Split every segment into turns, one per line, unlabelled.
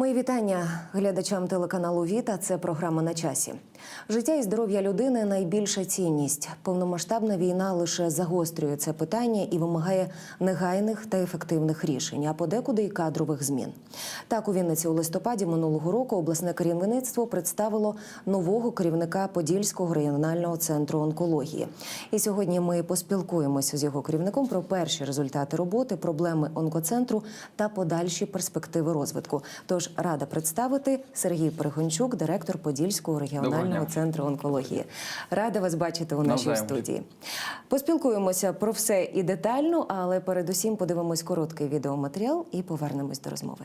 Мої вітання глядачам телеканалу Віта. Це програма на часі. Життя і здоров'я людини найбільша цінність. Повномасштабна війна лише загострює це питання і вимагає негайних та ефективних рішень, а подекуди й кадрових змін. Так у Вінниці у листопаді минулого року обласне керівництво представило нового керівника Подільського регіонального центру онкології. І сьогодні ми поспілкуємося з його керівником про перші результати роботи, проблеми онкоцентру та подальші перспективи розвитку. Тож рада представити Сергій Перегончук, директор Подільського регіонального
дня.
центру онкології. Рада вас бачити у нашій студії. Поспілкуємося про все і детально, але передусім подивимось короткий відеоматеріал і повернемось до розмови.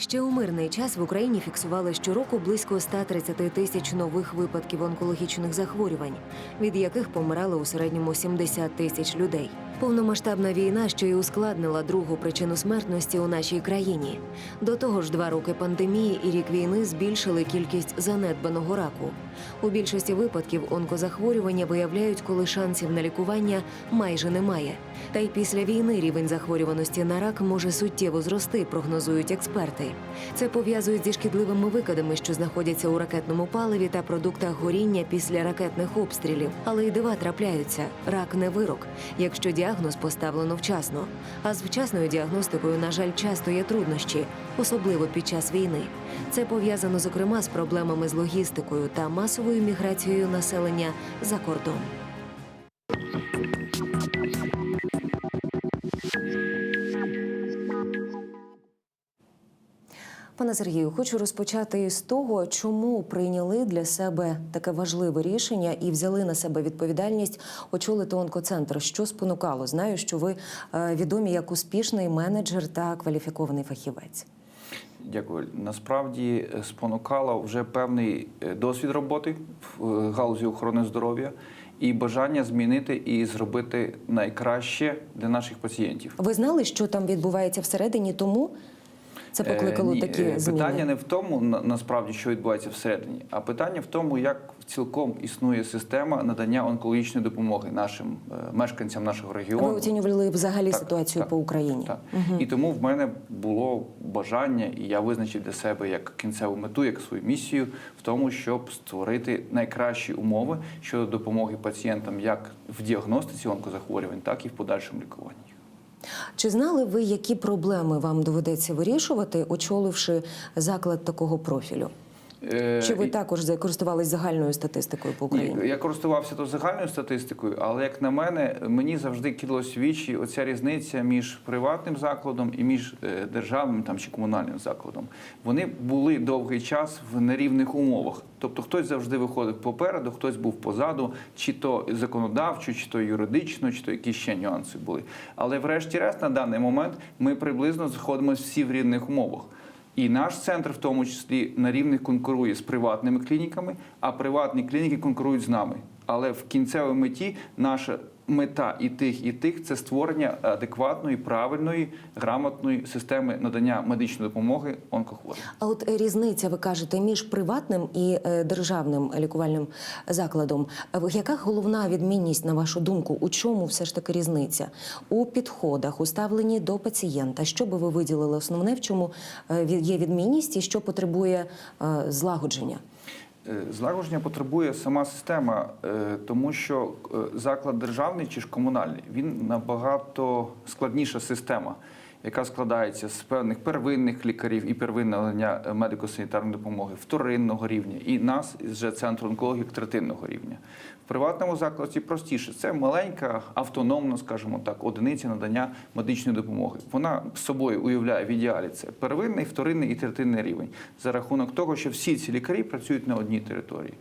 Ще у мирний час в Україні фіксували щороку близько 130 тисяч нових випадків онкологічних захворювань, від яких помирали у середньому 70 тисяч людей. Повномасштабна війна що й ускладнила другу причину смертності у нашій країні. До того ж, два роки пандемії і рік війни збільшили кількість занедбаного раку. У більшості випадків онкозахворювання виявляють, коли шансів на лікування майже немає. Та й після війни рівень захворюваності на рак може суттєво зрости, прогнозують експерти. Це пов'язують зі шкідливими викидами, що знаходяться у ракетному паливі та продуктах горіння після ракетних обстрілів. Але й дива трапляються. Рак не вирок, якщо діагноз поставлено вчасно. А з вчасною діагностикою, на жаль, часто є труднощі, особливо під час війни. Це пов'язано зокрема з проблемами з логістикою та масовою міграцією населення за кордон. Пане Сергію, хочу розпочати з того, чому прийняли для себе таке важливе рішення і взяли на себе відповідальність очолити онкоцентр. Що спонукало? Знаю, що ви е, відомі як успішний менеджер та кваліфікований фахівець.
Дякую. Насправді е, спонукало вже певний е, досвід роботи в галузі охорони здоров'я і бажання змінити і зробити найкраще для наших пацієнтів.
Ви знали, що там відбувається всередині, тому це
Е,
покликало
ні,
такі
е,
зміни.
Питання не в тому, на- насправді, що відбувається всередині, а питання в тому, як цілком існує система надання онкологічної допомоги нашим е, мешканцям нашого регіону.
Ви оцінювали взагалі
Так,
ситуацію
так,
по Україні.
Так. І тому в мене було бажання, і я визначив для себе як кінцеву мету, як свою місію в тому, щоб створити найкращі умови щодо допомоги пацієнтам як в діагностиці онкозахворювань, так і в подальшому лікуванні.
Чи знали ви, які проблеми вам доведеться вирішувати, очоливши заклад такого профілю?
Е,
Чи ви також користувались загальною статистикою по Україні?
Ні, я користувався то загальною статистикою, але як на мене, мені завжди кидалось в вічі оця різниця між приватним закладом і між е, державним там чи комунальним закладом. Вони були довгий час в нерівних умовах. Тобто хтось завжди виходив попереду, хтось був позаду, чи то законодавчо, чи то юридично, чи то якісь ще нюанси були. Але врешті-решт на даний момент ми приблизно знаходимося всі в рівних умовах. І наш центр, в тому числі, на рівних конкурує з приватними клініками, а приватні клініки конкурують з нами. Але в кінцевій меті наша мета і тих, і тих це створення адекватної, правильної, грамотної системи надання медичної допомоги онкохворим.
А от різниця, ви кажете, між приватним і е, державним лікувальним закладом. Яка головна відмінність, на вашу думку? У чому все ж таки різниця? У підходах, у ставленні до пацієнта. Що би ви виділили основне, в чому е, є відмінність і що потребує е, злагодження?
Е, Злагодження потребує сама система, е, тому що е, заклад державний чи ж комунальний він набагато складніша система, яка складається з певних первинних лікарів і первинного надання е, медико-санітарної допомоги, вторинного рівня і нас вже центру онкології третинного рівня. В приватному закладі простіше. Це маленька, автономна, скажімо так, одиниця надання медичної допомоги. Вона собою уявляє в ідеалі це первинний, вторинний і третинний рівень за рахунок того, що всі ці лікарі працюють на одній території.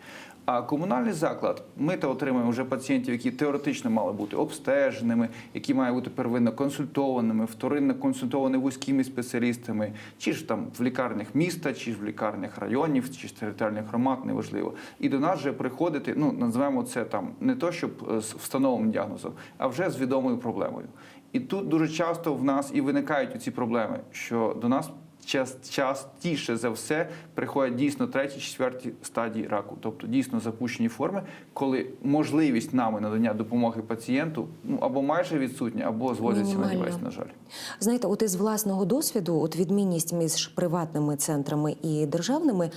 А комунальний заклад ми то отримуємо вже пацієнтів, які теоретично мали бути обстеженими, які мають бути первинно консультованими, вторинно консультовані вузькими спеціалістами, чи ж там в лікарнях міста, чи ж в лікарнях районів, чи ж територіальних громад, неважливо. І до нас вже приходити, ну називаємо це там не то, щоб е, з встановленим діагнозом, а вже з відомою проблемою. І тут дуже часто в нас і виникають ці проблеми, що до нас частіше за все приходять дійсно треті, четверті стадії раку, тобто дійсно запущені форми, коли можливість нами надання допомоги пацієнту ну або майже відсутня, або зводиться на нівець, на жаль.
Знаєте, от із власного досвіду, от відмінність між приватними центрами і державними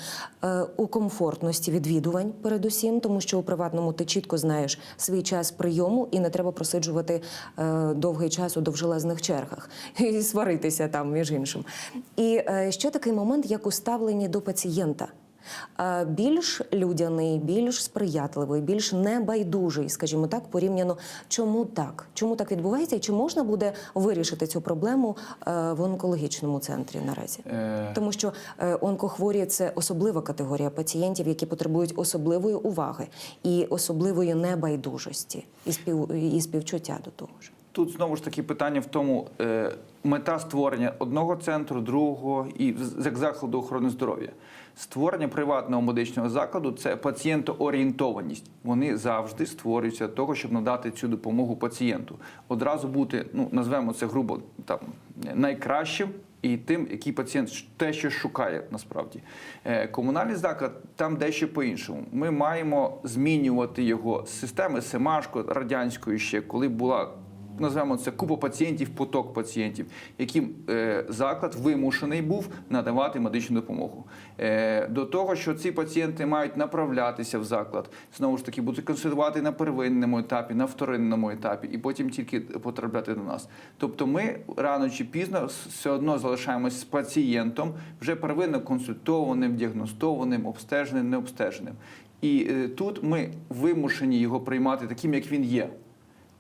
е, у комфортності відвідувань, передусім, тому що у приватному ти чітко знаєш свій час прийому і не треба просиджувати е, довгий час у довжелезних чергах і сваритися там між іншим. І ще такий момент, як у ставленні до пацієнта. Е, Більш людяний, більш сприятливий, більш небайдужий, скажімо так, порівняно. Чому так? Чому так відбувається? І чи можна буде вирішити цю проблему е, в онкологічному центрі наразі?
Е,
Тому що е, онкохворі це особлива категорія пацієнтів, які потребують особливої уваги і особливої небайдужості і спів і співчуття до того ж.
Тут знову ж таки питання в тому, мета створення одного центру, другого і як закладу охорони здоров'я. Створення приватного медичного закладу це пацієнтоорієнтованість. Вони завжди створюються для того, щоб надати цю допомогу пацієнту. Одразу бути, ну назвемо це грубо там найкращим. І тим, який пацієнт те, що шукає насправді. Е, Комунальний заклад там дещо по-іншому. Ми маємо змінювати його з системи Семашко радянської ще, коли була назвемо це купа пацієнтів, поток пацієнтів, яким е, заклад вимушений був надавати медичну допомогу. Е, до того, що ці пацієнти мають направлятися в заклад, знову ж таки, будуть консультувати на первинному етапі, на вторинному етапі, і потім тільки потрапляти до нас. Тобто, ми рано чи пізно все одно залишаємось з пацієнтом, вже первинно консультованим, діагностованим, обстеженим, необстеженим. І е, тут ми вимушені його приймати таким, як він є.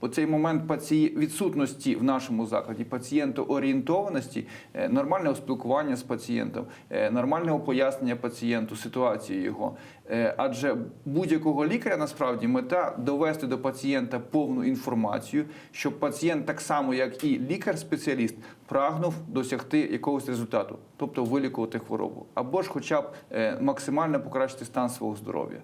Оцей момент паці... відсутності в нашому закладі пацієнтоорієнтованості, е, нормального спілкування з пацієнтом, е, нормального пояснення пацієнту ситуації його. Е, Адже будь-якого лікаря насправді мета довести до пацієнта повну інформацію, щоб пацієнт так само, як і лікар-спеціаліст, прагнув досягти якогось результату, тобто вилікувати хворобу, або ж, хоча б максимально покращити стан свого здоров'я.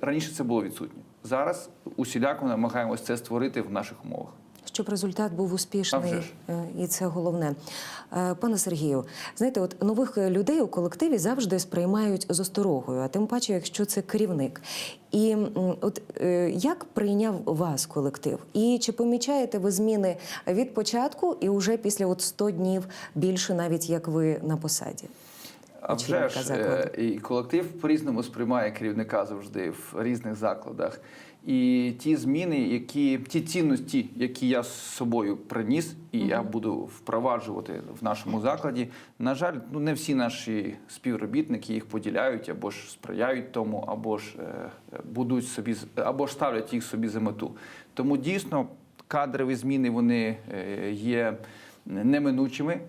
Раніше це було відсутнє. Зараз усіляко намагаємося це створити в наших умовах.
Щоб результат був успішний, е, і це головне. Е, Пане Сергію, знаєте, от нових людей у колективі завжди сприймають з осторогою, а тим паче, якщо це керівник. І от е, як прийняв вас колектив? І чи помічаєте ви зміни від початку і вже після от 100 днів більше, навіть як ви на посаді?
А вже ж е, і колектив по-різному сприймає керівника завжди в різних закладах. І ті зміни, які ті цінності, які я з собою приніс, і я буду впроваджувати в нашому закладі. На жаль, ну не всі наші співробітники їх поділяють або ж сприяють тому, або ж е, будуть собі або ж ставлять їх собі за мету. Тому дійсно кадрові зміни вони е, є неминучими.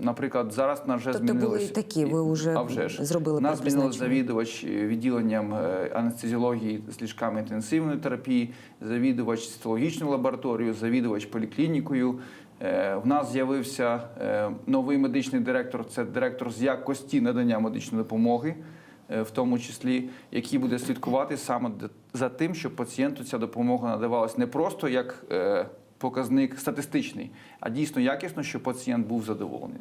Наприклад, зараз на вже
Тобто були і такі, ви вже
а вже ж.
зробили
нас змінили завідувач відділенням е, анестезіології з ліжками інтенсивної терапії, завідувач цитологічною лабораторією, завідувач поліклінікою. Е, В нас з'явився е, новий медичний директор. Це директор з якості надання медичної допомоги, в тому числі, який буде слідкувати саме за тим, щоб пацієнту ця допомога надавалась не просто як показник статистичний, а дійсно якісно, щоб пацієнт був задоволений.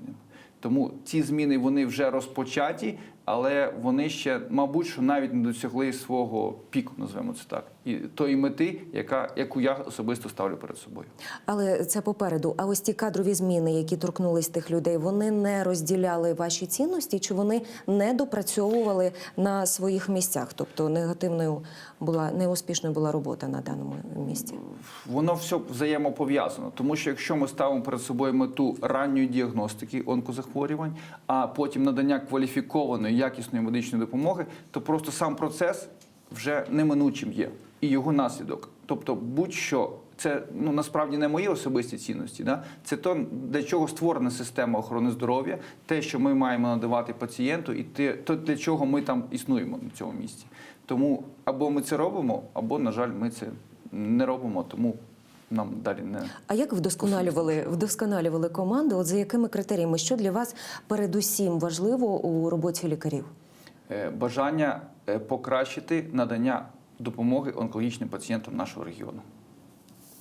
Тому ці зміни вони вже розпочаті, але вони ще, мабуть, що навіть не досягли свого піку, назвемо це так, і тої мети, яка яку я особисто ставлю перед собою.
Але це попереду. А ось ті кадрові зміни, які торкнулись тих людей, вони не розділяли ваші цінності, чи вони не допрацьовували на своїх місцях? Тобто негативною була неуспішною була робота на даному місці.
Воно все взаємопов'язано, тому що якщо ми ставимо перед собою мету ранньої діагностики онкозахворювань, а потім надання кваліфікованої якісної медичної допомоги, то просто сам процес вже неминучим є і його наслідок. Тобто, будь-що. Це ну насправді не мої особисті цінності. Да? Це то, для чого створена система охорони здоров'я, те, що ми маємо надавати пацієнту, і те, то для чого ми там існуємо на цьому місці. Тому або ми це робимо, або, на жаль, ми це не робимо, тому нам далі не
А як вдосконалювали вдосконалювали команду? От за якими критеріями? Що для вас передусім важливо у роботі лікарів?
Е, бажання е, покращити надання допомоги онкологічним пацієнтам нашого регіону.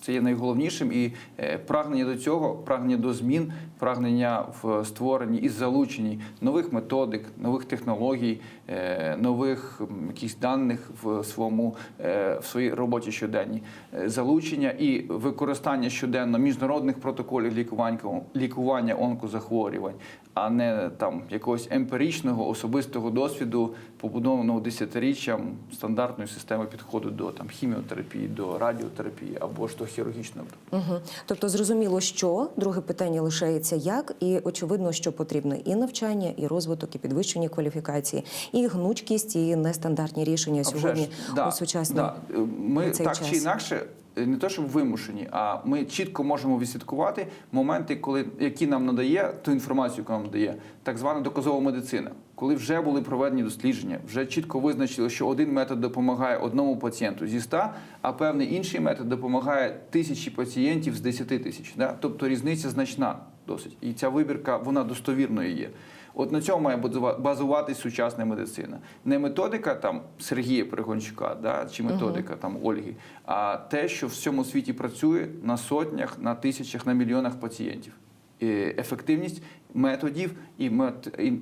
Це є найголовнішим. І е, прагнення до цього, прагнення до змін, прагнення в створенні і залученні нових методик, нових технологій, е, нових м, якихось даних в своєму е, в своїй роботі щоденній, залучення і використання щоденно міжнародних протоколів лікування, лікування онкозахворювань, а не там якогось емпіричного особистого досвіду, побудованого десятиріччям стандартної системи підходу до там хіміотерапії, до радіотерапії або ж до хірургічного.
Угу. Тобто зрозуміло, що друге питання лишається як, і очевидно, що потрібно і навчання, і розвиток, і підвищення кваліфікації, і гнучкість, і нестандартні рішення
А
сьогодні
ж, да,
у сучасній
да. Ми
цей
так
час.
чи інакше. Е, Не то, щоб вимушені, а ми чітко можемо відслідкувати моменти, коли які нам надає ту інформацію, яку нам надає так звана доказова медицина, коли вже були проведені дослідження, вже чітко визначили, що один метод допомагає одному пацієнту зі 100, а певний інший метод допомагає тисячі пацієнтів з 10 тисяч. Да? Тобто різниця значна досить, і ця вибірка вона достовірною є. От на цьому має базува- базуватись сучасна медицина. Не методика там Сергія Пригончука, да, чи методика там Ольги, а те, що в всьому світі працює на сотнях, на тисячах, на мільйонах пацієнтів. І ефективність методів і мет- і,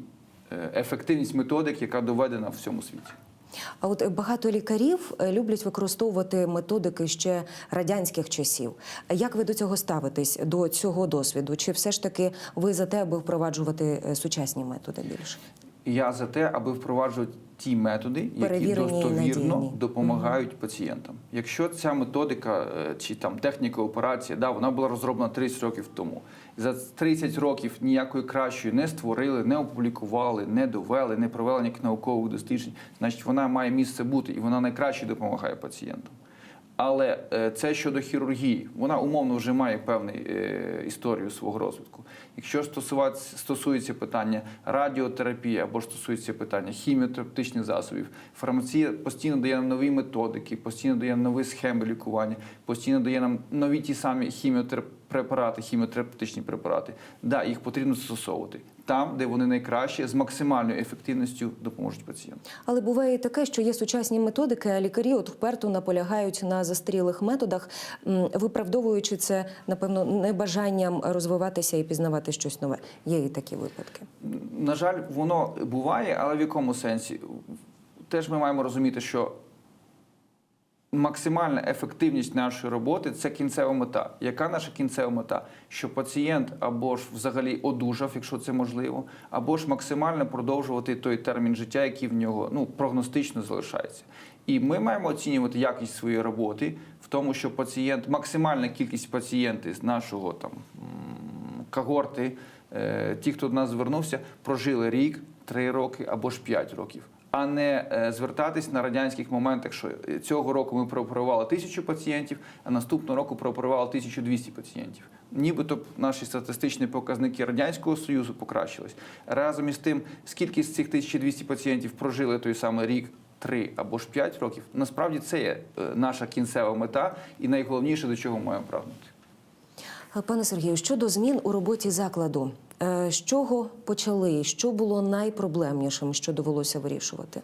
е, ефективність методик, яка доведена в всьому світі.
А от багато лікарів е, люблять використовувати методики ще радянських часів. Як ви до цього ставитесь до цього досвіду? Чи все ж таки ви за те, аби впроваджувати е, сучасні методи більше?
Я за те, аби впроваджувати ті методи, які достовірно допомагають пацієнтам. Якщо ця методика е, чи там техніка операції, да, вона була розроблена 30 років тому. За 30 років ніякої кращої не створили, не опублікували, не довели, не провели ніяких наукових досліджень. Значить, вона має місце бути і вона найкраще допомагає пацієнтам. Але е, це щодо хірургії, вона умовно вже має певну е, історію свого розвитку. Якщо стосується питання радіотерапії або ж стосується питання хіміотерапевтичних засобів, фармація постійно дає нам нові методики, постійно дає нам нові схеми лікування, постійно дає нам нові ті самі хіміотерапевти, хіміотерапевтичні препарати. Да, їх потрібно застосовувати там, де вони найкраще з максимальною ефективністю допоможуть пацієнту.
Але буває і таке, що є сучасні методики, а лікарі от вперто наполягають на застарілих методах, виправдовуючи це, напевно, небажанням розвиватися і пізнавати щось нове. Є і такі випадки.
На жаль, воно буває, але в якому сенсі? Теж ми маємо розуміти, що максимальна ефективність нашої роботи це кінцева мета. Яка наша кінцева мета? Що пацієнт або ж взагалі одужав, якщо це можливо, або ж максимально продовжувати той термін життя, який в нього ну, прогностично залишається. І ми маємо оцінювати якість своєї роботи в тому, що пацієнт, максимальна кількість пацієнтів з нашого там когорти, е, ті, хто до нас звернувся, прожили рік, три роки або ж п'ять років. А не е, звертатись на радянських моментах, що цього року ми прооперували тисячу пацієнтів, а наступного року прооперували 1200 пацієнтів. Нібито наші статистичні показники радянського союзу покращились. Разом із тим, скільки з цих 1200 пацієнтів прожили той самий рік, три або ж п'ять років, насправді це є е, наша кінцева мета і найголовніше до чого маємо прагнути.
Пане Сергію, щодо змін у роботі закладу, з чого почали? Що було найпроблемнішим, що довелося вирішувати?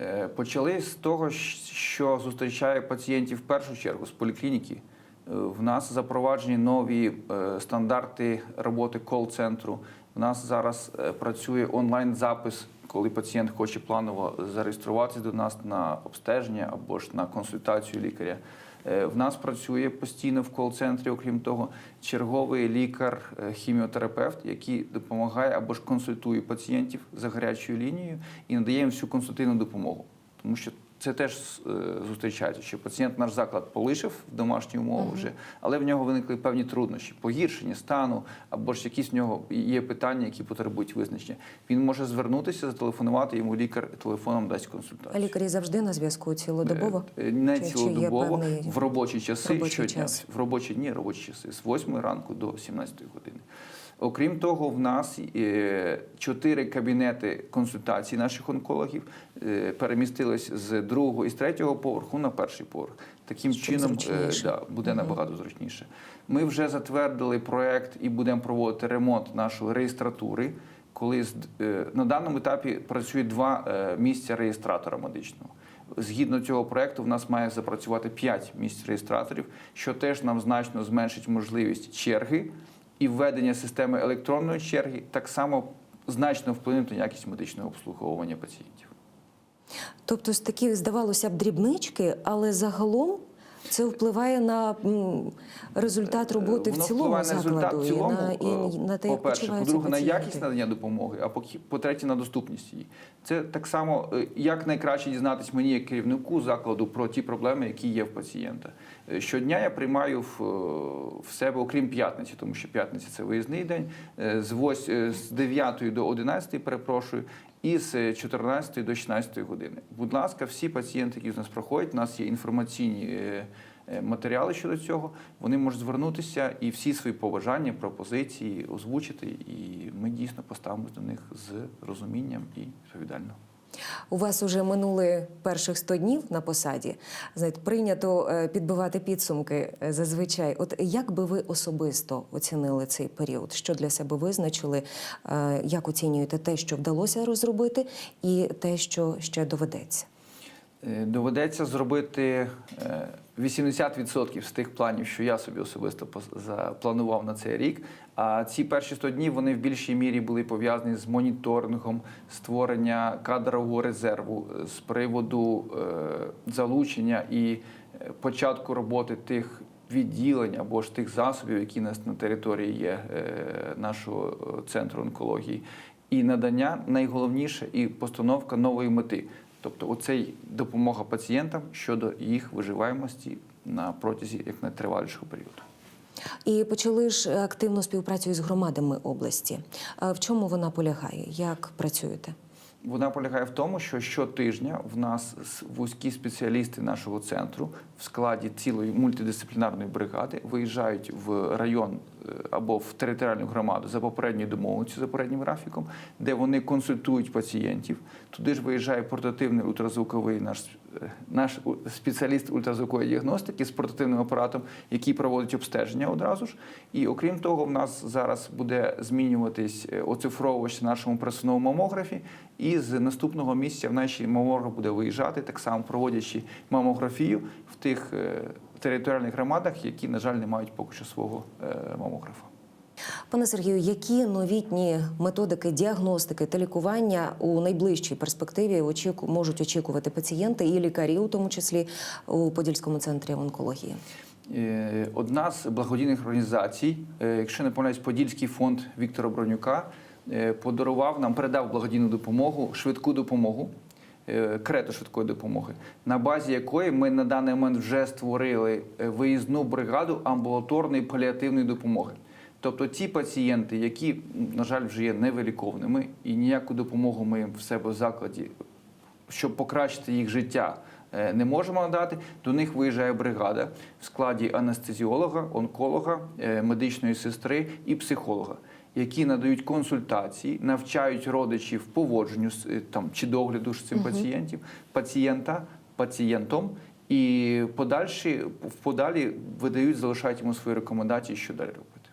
Е, Почали з того, що зустрічає пацієнтів в першу чергу з поліклініки. Е, В нас запроваджені нові е, стандарти роботи кол-центру. У нас зараз е, працює онлайн-запис, коли пацієнт хоче планово зареєструватися до нас на обстеження або ж на консультацію лікаря. Е, В нас працює постійно в кол-центрі, окрім того, черговий лікар-хіміотерапевт, який допомагає або ж консультує пацієнтів за гарячою лінією і надає їм всю консультативну допомогу. Тому що це теж е, зустрічається, що пацієнт наш заклад полишив в домашні умови вже, але в нього виникли певні труднощі, погіршення стану, або ж якісь в нього є питання, які потребують визначення. Він може звернутися, зателефонувати, йому лікар телефоном дасть консультацію.
А лікарі завжди на зв'язку цілодобово?
Е, Не
Чи- чи
цілодобово,
певний
в робочі часи
робочий
щодня.
час?
В робочі дні, робочі часи з 8 ранку до 17 години. Окрім того, в нас е, чотири кабінети консультацій наших онкологів е, перемістились з другого і з третього поверху на перший поверх. Таким
Щоб
чином е, да, буде набагато зручніше. Ми вже затвердили проект і будемо проводити ремонт нашої реєстратури. Коли на даному етапі працює два місця реєстратора медичного. Згідно цього проекту, в нас має запрацювати 5 місць реєстраторів, що теж нам значно зменшить можливість черги і введення системи електронної черги так само значно вплинуть на якість медичного обслуговування пацієнтів.
Тобто, з такі, здавалося б, дрібнички, але загалом це впливає на результат роботи в
Воно
цілому
впливає на результат
закладу
в цілому,
і на, і на те, як
по-перше,
почуваються
по-друге, на якість надання допомоги, а по-третє, на доступність її. Це так само, е, як найкраще дізнатись мені, як керівнику закладу, про ті проблеми, які є в пацієнта. Е, Щодня я приймаю в, е, в себе, окрім п'ятниці, тому що п'ятниця це виїзний день, е, з, 8, з 9 до 11, перепрошую, і з 14 до 16 години. Будь ласка, всі пацієнти, які з нас проходять, у нас є інформаційні е, е, матеріали щодо цього. Вони можуть звернутися і всі свої побажання, пропозиції озвучити. І ми дійсно поставимося до них з розумінням і відповідально.
У вас уже минули перших 100 днів на посаді. Знаєте, прийнято е, підбивати підсумки е, зазвичай. От як би ви особисто оцінили цей період? Що для себе визначили? Е, Як оцінюєте те, що вдалося розробити, і те, що ще доведеться?
Е, Доведеться зробити е, 80% з тих планів, що я собі особисто запланував на цей рік. А ці перші 100 днів вони в більшій мірі були пов'язані з моніторингом, створення кадрового резерву е, з приводу е, залучення і е, початку роботи тих відділень або ж тих засобів, які нас на території є е, нашого е, центру онкології, і надання найголовніше і постановка нової мети. Тобто, оцей допомога пацієнтам щодо їх виживаємості на протязі як найтривалішого періоду.
І почали ж активну співпрацю із громадами області. В чому вона полягає? Як працюєте?
Вона полягає в тому, що щотижня в нас вузькі спеціалісти нашого центру в складі цілої мультидисциплінарної бригади виїжджають в район е, або в територіальну громаду за попередньою домовленістю, за попереднім графіком, де вони консультують пацієнтів. Туди ж виїжджає портативний ультразвуковий наш е, наш спеціаліст ультразвукової діагностики з портативним апаратом, який проводить обстеження одразу ж. І окрім того, в нас зараз буде змінюватись е, оцифровувач на нашому пресовому мамографі. І з наступного місяця в нашій мамограф буде виїжджати, так само проводячи мамографію в тих е, територіальних громадах, які, на жаль, не мають поки що свого е, мамографа.
Пане Сергію, які новітні методики діагностики та лікування у найближчій перспективі можуть очікувати пацієнти і лікарі, у тому числі у Подільському центрі онкології?
Е, Одна з благодійних організацій, е, якщо не помиляюсь, Подільський фонд Віктора Бронюка подарував нам, передав благодійну допомогу, швидку допомогу, крету швидкої допомоги, на базі якої ми на даний момент вже створили е, виїзну бригаду амбулаторної паліативної допомоги. Тобто ті пацієнти, які, на жаль, вже є невиліковними, і ніяку допомогу ми їм в себе в закладі щоб покращити їх життя, е, не можемо надати. До них виїжджає бригада в складі анестезіолога, онколога, е, медичної сестри і психолога, які надають консультації, навчають родичів поводженню з, е, там чи догляду ж цим пацієнтів, пацієнта, пацієнтом. І подальші в подалі видають, залишають йому свої рекомендації, що далі робити.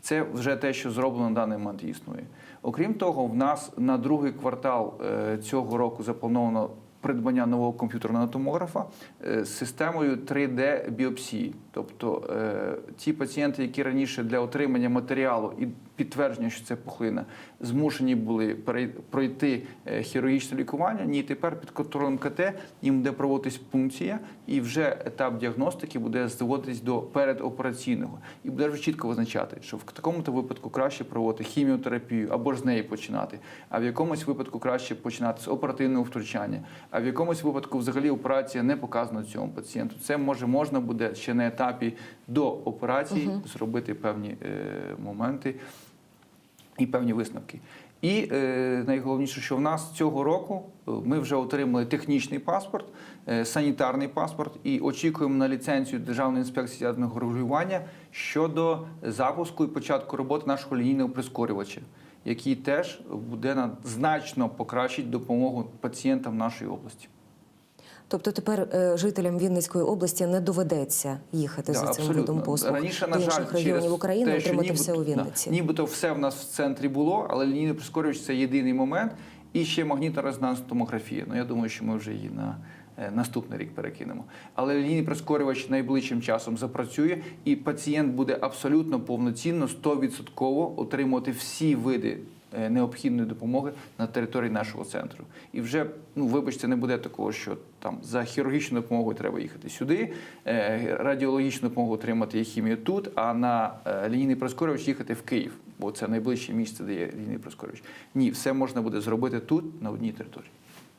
Це вже те, що зроблено на даний момент існує. Окрім того, в нас на другий квартал е, цього року заплановано придбання нового комп'ютерного томографа е, з системою 3D біопсії. Тобто ті пацієнти, які раніше для отримання матеріалу і підтвердження, що це пухлина, змушені були пройти е, хірургічне лікування. Ні, тепер під контролем КТ їм буде проводитись пункція, і вже етап діагностики буде зводитись до передопераційного. І буде вже чітко визначати, що в такому-то випадку краще проводити хіміотерапію або ж з неї починати, а в якомусь випадку краще починати з оперативного втручання, а в якомусь випадку взагалі операція не показана цьому пацієнту. Це може можна буде ще на етапі до операції зробити певні е, моменти і певні висновки. І е, найголовніше, що в нас цього року е, ми вже отримали технічний паспорт, е, санітарний паспорт і очікуємо на ліцензію Державної інспекції ядерного регулювання щодо запуску і початку роботи нашого лінійного прискорювача, який теж буде на значно покращить допомогу пацієнтам нашої області.
Тобто тепер е, жителям Вінницької області не доведеться їхати
Да,
за цим
абсолютно.
видом послуг
Раніше,
до
на жаль,
інших регіонів
через
України,
те,
отримати все у Вінниці.
Да, нібито все в нас в центрі було, але лінійний прискорювач це єдиний момент. І ще магнітно-резонансна томографія. Ну я думаю, що ми вже її на е, наступний рік перекинемо. Але лінійний прискорювач найближчим часом запрацює, і пацієнт буде абсолютно повноцінно 100% отримувати всі види необхідної допомоги на території нашого центру. І вже, ну вибачте, не буде такого, що там за хірургічною допомогою треба їхати сюди, е, радіологічну допомогу отримати хімію тут, а на е, лінійний прискорювач їхати в Київ, бо це найближче місце, де є лінійний прискорювач. Ні, все можна буде зробити тут, на одній території.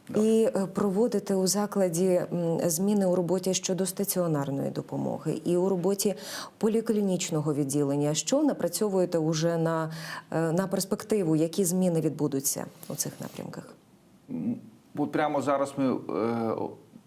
Да.
І е, проводити у закладі зміни у роботі щодо стаціонарної допомоги і у роботі поліклінічного відділення. Що напрацьовуєте уже на, е, на перспективу, які зміни відбудуться у цих напрямках?
От прямо зараз ми е,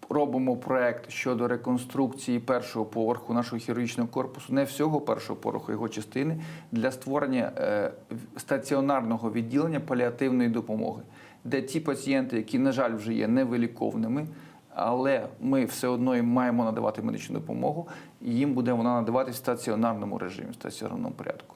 робимо проект щодо реконструкції першого поверху нашого хірургічного корпусу, не всього першого поверху, його частини, для створення е, стаціонарного відділення паліативної допомоги, де ті пацієнти, які, на жаль, вже є невиліковними, але ми все одно їм маємо надавати медичну допомогу, і їм буде вона надаватись в стаціонарному режимі, в стаціонарному порядку.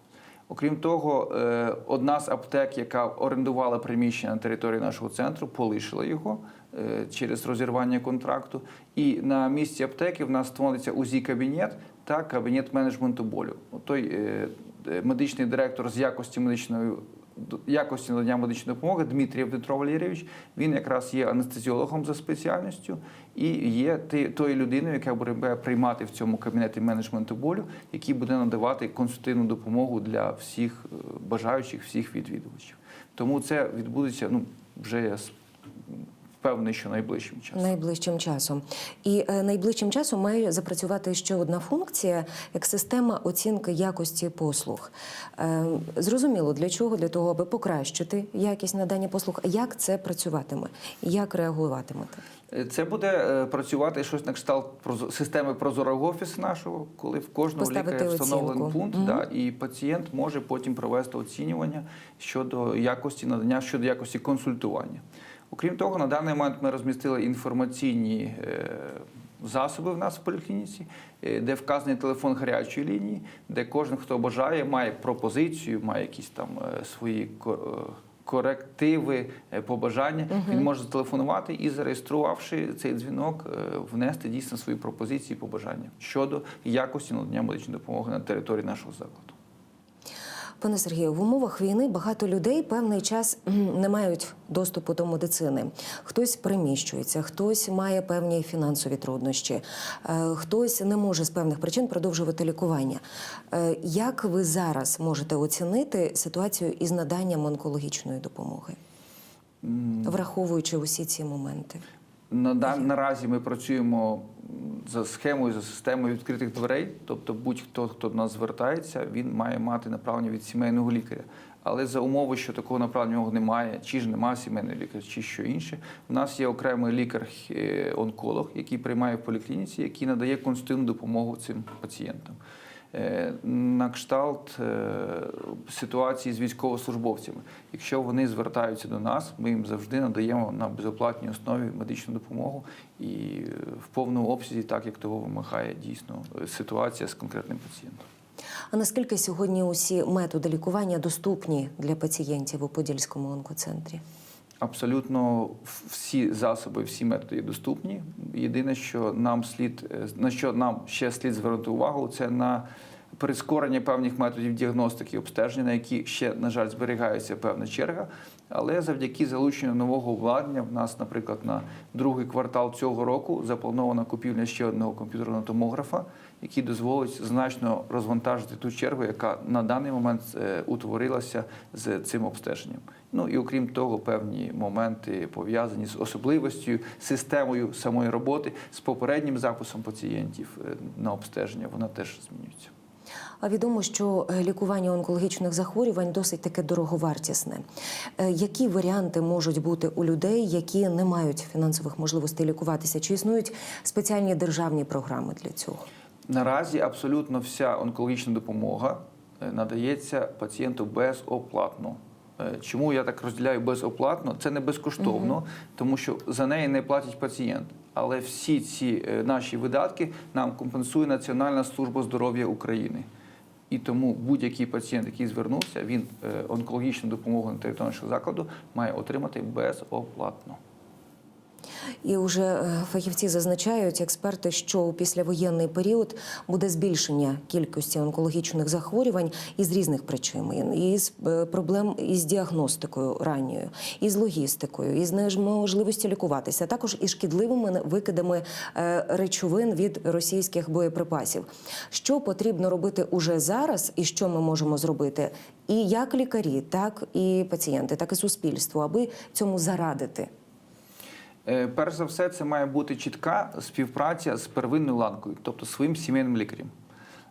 Окрім того, е, одна з аптек, яка орендувала приміщення на території нашого центру, полишила його е, через розірвання контракту. І на місці аптеки в нас створиться УЗІ-кабінет та кабінет менеджменту болю. Той е, медичний директор з якості медичної якості надання медичної допомоги Дмитрій Дмитро Валерійович, він якраз є анестезіологом за спеціальністю і є тою людиною, яка буде приймати в цьому кабінеті менеджменту болю, який буде надавати консультативну допомогу для всіх е, бажаючих, всіх відвідувачів. Тому це відбудеться ну вже впевнений, що найближчим часом.
Найближчим часом. І е, найближчим часом має запрацювати ще одна функція як система оцінки якості послуг. Е, зрозуміло, для чого? Для того, аби покращити якість надання послуг. Як це працюватиме? Як реагуватимете?
Е, Це буде е, працювати щось на кшталт системи прозорого офісу нашого, коли в кожного
Поставити
лікаря встановлений
оцінку.
пункт,
Мгм.
да, і пацієнт може потім провести оцінювання щодо якості надання, щодо якості консультування. Окрім того, на даний момент ми розмістили інформаційні е, засоби в нас в поліклініці, е, де вказаний телефон гарячої лінії, де кожен, хто бажає, має пропозицію, має якісь там е, свої ко- корективи, побажання. Він може зателефонувати і, зареєструвавши цей дзвінок, внести дійсно свої пропозиції, побажання щодо якості надання медичної допомоги на території нашого закладу.
Пане Сергію, в умовах війни багато людей певний час не мають доступу до медицини. Хтось приміщується, хтось має певні фінансові труднощі, е, хтось не може з певних причин продовжувати лікування. Е, Як ви зараз можете оцінити ситуацію із наданням онкологічної допомоги, враховуючи усі ці моменти?
На наразі ми працюємо за схемою, за системою відкритих дверей. Тобто, будь-хто, хто до нас звертається, він має мати направлення від сімейного лікаря. Але за умови, що такого направлення у нього немає, чи ж немає сімейного лікаря, чи що інше, у нас є окремий лікар-онколог, який приймає в поліклініці, який надає консультативну допомогу цим пацієнтам. Е, На кшталт е, ситуації з військовослужбовцями. Якщо вони звертаються до нас, ми їм завжди надаємо на безоплатній основі медичну допомогу і е, в повному обсязі, так як того вимагає дійсно ситуація з конкретним пацієнтом.
А наскільки сьогодні усі методи лікування доступні для пацієнтів у Подільському онкоцентрі?
Абсолютно всі засоби, всі методи доступні. Єдине, що нам слід е, на що нам ще слід звернути увагу, це на прискорення певних методів діагностики обстеження, на які ще, на жаль, зберігається певна черга. Але завдяки залученню нового обладнання, в нас, наприклад, на другий квартал цього року запланована купівля ще одного комп'ютерного томографа, який дозволить значно розвантажити ту чергу, яка на даний момент е, утворилася з цим обстеженням. Ну і окрім того, певні моменти пов'язані з особливостю, системою самої роботи, з попереднім записом пацієнтів е, на обстеження, вона теж змінюється.
А відомо, що е, лікування онкологічних захворювань досить таке дороговартісне. Е, Які варіанти можуть бути у людей, які не мають фінансових можливостей лікуватися? Чи існують спеціальні державні програми для цього?
Наразі абсолютно вся онкологічна допомога надається пацієнту безоплатно. Е, Чому я так розділяю безоплатно? Це не безкоштовно, тому що за неї не платить пацієнт. Але всі ці е, наші видатки нам компенсує Національна служба здоров'я України. І тому будь-який пацієнт, який звернувся, він е, онкологічну допомогу на території нашого закладу має отримати безоплатно.
І вже е, фахівці зазначають, експерти, що у післявоєнний період буде збільшення кількості онкологічних захворювань із різних причин, із е, проблем із діагностикою ранньою, із логістикою, із неможливістю лікуватися, також із шкідливими викидами е, речовин від російських боєприпасів. Що потрібно робити уже зараз, і що ми можемо зробити, і як лікарі, так і пацієнти, так і суспільство, аби цьому зарадити.
Е, Перш за все, це має бути чітка співпраця з первинною ланкою, тобто своїм сімейним лікарем.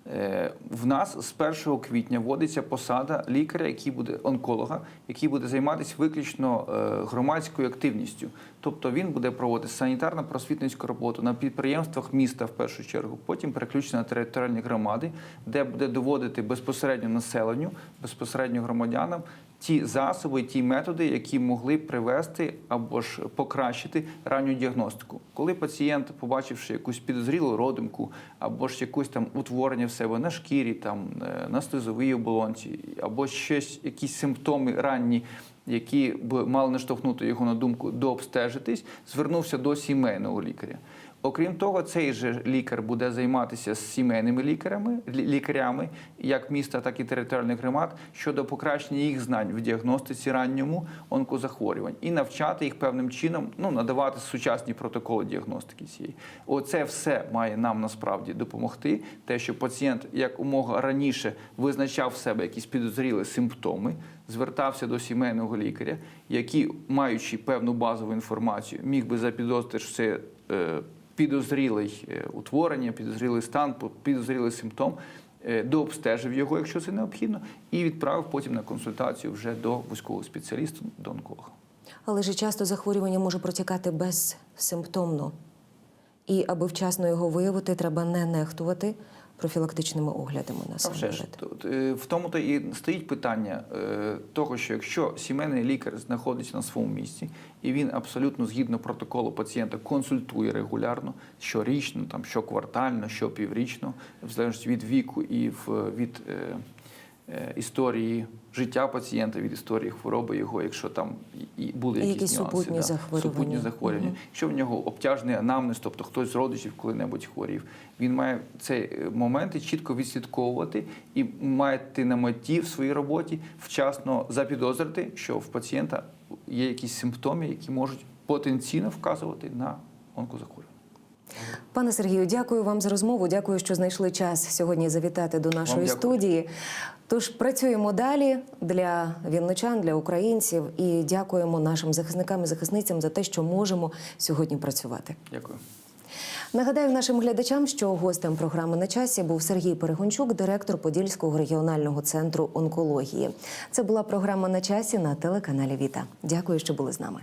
Е, В нас з 1 квітня вводиться посада лікаря, який буде онколога, який буде займатися виключно е, громадською активністю. Тобто він буде проводити санітарно-просвітницьку роботу на підприємствах міста в першу чергу, потім переключено на територіальні громади, де буде доводити безпосередньо населенню, безпосередньо громадянам ті засоби, ті методи, які могли привести або ж покращити ранню діагностику. Коли пацієнт, побачивши якусь підозрілу родимку, або ж якусь там утворення в себе на шкірі, там е, на слизовій оболонці, або щось, якісь симптоми ранні. Які б мали наштовхнути його на думку дообстежитись, звернувся до сімейного лікаря. Окрім того, цей же лікар буде займатися з сімейними лікарями, лікарями, як міста, так і територіальних громад, щодо покращення їх знань в діагностиці ранньому онкозахворювань і навчати їх певним чином, ну надавати сучасні протоколи діагностики цієї. Оце все має нам насправді допомогти. Те, що пацієнт якомога раніше визначав в себе якісь підозрілі симптоми, звертався до сімейного лікаря, який, маючи певну базову інформацію, міг би запідозрити, що це е, підозрілий е, утворення, підозрілий стан, підозрілий симптом, е, дообстежив його, якщо це необхідно, і відправив потім на консультацію вже до вузького спеціаліста, до онколога.
Але ж часто захворювання може протікати безсимптомно. І аби вчасно його виявити, треба не нехтувати профілактичними оглядами насамперед.
в тому то і стоїть питання е, того, що якщо сімейний лікар знаходиться на своєму місці, і він абсолютно згідно протоколу пацієнта консультує регулярно, щорічно, там щоквартально, щопіврічно, в залежності від віку і в, від е, е, історії життя пацієнта, від історії хвороби його, якщо там і були якісь,
якісь
нюанси,
супутні
да,
захворювання.
супутні захворювання.
Мгм.
Якщо в нього обтяжений анамнез, тобто хтось з родичів коли-небудь хворів, він має цей е, моменти чітко відслідковувати і мати на меті в своїй роботі вчасно запідозрити, що в пацієнта є якісь симптоми, які можуть потенційно вказувати на онкозахворювання.
Пане Сергію, дякую вам за розмову. Дякую, що знайшли час сьогодні завітати до нашої студії. Тож працюємо далі для вінничан, для українців і дякуємо нашим захисникам і захисницям за те, що можемо сьогодні працювати.
Дякую.
Нагадаю нашим глядачам, що гостем програми на часі був Сергій Перегончук, директор Подільського регіонального центру онкології. Це була програма на часі на телеканалі Віта. Дякую, що були з нами.